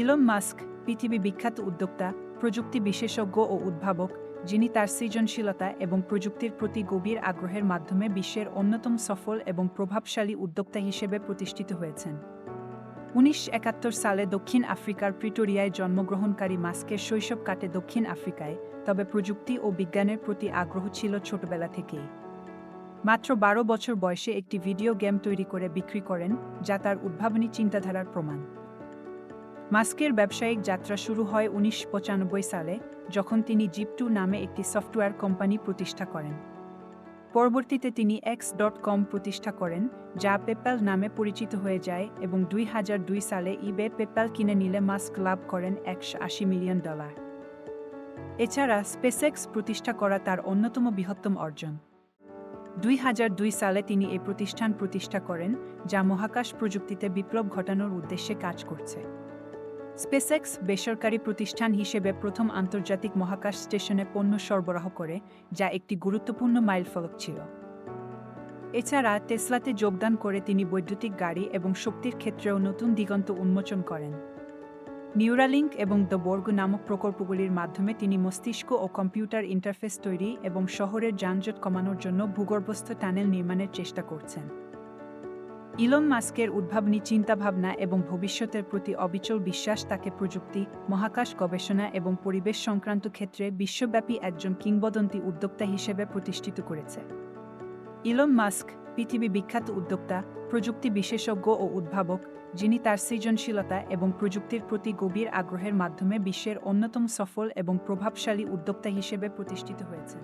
Elon Musk পৃথিবী বিখ্যাত উদ্যোক্তা, প্রযুক্তি বিশেষজ্ঞ ও উদ্ভাবক, যিনি তার সৃজনশীলতা এবং প্রযুক্তির প্রতি গভীর আগ্রহের মাধ্যমে বিশ্বের অন্যতম সফল এবং প্রভাবশালী উদ্যোক্তা হিসেবে প্রতিষ্ঠিত হয়েছেন। উনিশ একাত্তর সালে দক্ষিণ আফ্রিকার প্রিটোরিয়ায় জন্মগ্রহণকারী মাস্কের শৈশব কাটে দক্ষিণ আফ্রিকায়, তবে প্রযুক্তি ও বিজ্ঞানের প্রতি আগ্রহ ছিল ছোটবেলা থেকেই। মাত্র বারো বছর বয়সে একটি ভিডিও গেম তৈরি করে বিক্রি করেন, যা তার উদ্ভাবনী চিন্তাধারার প্রমাণ। মাস্কের ব্যবসায়িক যাত্রা শুরু হয় উনিশ সালে, যখন তিনি জিপটু নামে একটি সফটওয়্যার কোম্পানি প্রতিষ্ঠা করেন। পরবর্তীতে তিনি এক্স ডট কম প্রতিষ্ঠা করেন, যা পেপ্যাল নামে পরিচিত হয়ে যায় এবং দুই হাজার দুই সালে ইবে পেপ্যাল কিনে নিলে মাস্ক লাভ করেন একশো আশি মিলিয়ন ডলার। এছাড়া স্পেসএক্স প্রতিষ্ঠা করা তার অন্যতম বৃহত্তম অর্জন। দুই হাজার দুই সালে তিনি এই প্রতিষ্ঠান প্রতিষ্ঠা করেন, যা মহাকাশ প্রযুক্তিতে বিপ্লব ঘটানোর উদ্দেশ্যে কাজ করছে। স্পেসএক্স বেসরকারি প্রতিষ্ঠান হিসেবে প্রথম আন্তর্জাতিক মহাকাশ স্টেশনে পণ্য সরবরাহ করে, যা একটি গুরুত্বপূর্ণ মাইলফলক ছিল। এছাড়া টেসলাতে যোগদান করে তিনি বৈদ্যুতিক গাড়ি এবং শক্তির ক্ষেত্রেও নতুন দিগন্ত উন্মোচন করেন। নিউরালিঙ্ক এবং দ্য বর্গ নামক প্রকল্পগুলির মাধ্যমে তিনি মস্তিষ্ক ও কম্পিউটার ইন্টারফেস তৈরি এবং শহরের যানজট কমানোর জন্য ভূগর্ভস্থ টানেল নির্মাণের চেষ্টা করছেন। ইলন মাস্কের উদ্ভাবনী চিন্তাভাবনা এবং ভবিষ্যতের প্রতি অবিচল বিশ্বাস, তাকে প্রযুক্তি, মহাকাশ গবেষণা এবং পরিবেশ সংক্রান্ত ক্ষেত্রে বিশ্বব্যাপী একজন কিংবদন্তি উদ্যোক্তা হিসেবে প্রতিষ্ঠিত করেছে। ইলন মাস্ক, পৃথিবী বিখ্যাত উদ্যোক্তা, প্রযুক্তি বিশেষজ্ঞ ও উদ্ভাবক, যিনি তার সৃজনশীলতা এবং প্রযুক্তির প্রতি গভীর আগ্রহের মাধ্যমে বিশ্বের অন্যতম সফল এবং প্রভাবশালী উদ্যোক্তা হিসেবে প্রতিষ্ঠিত হয়েছেন।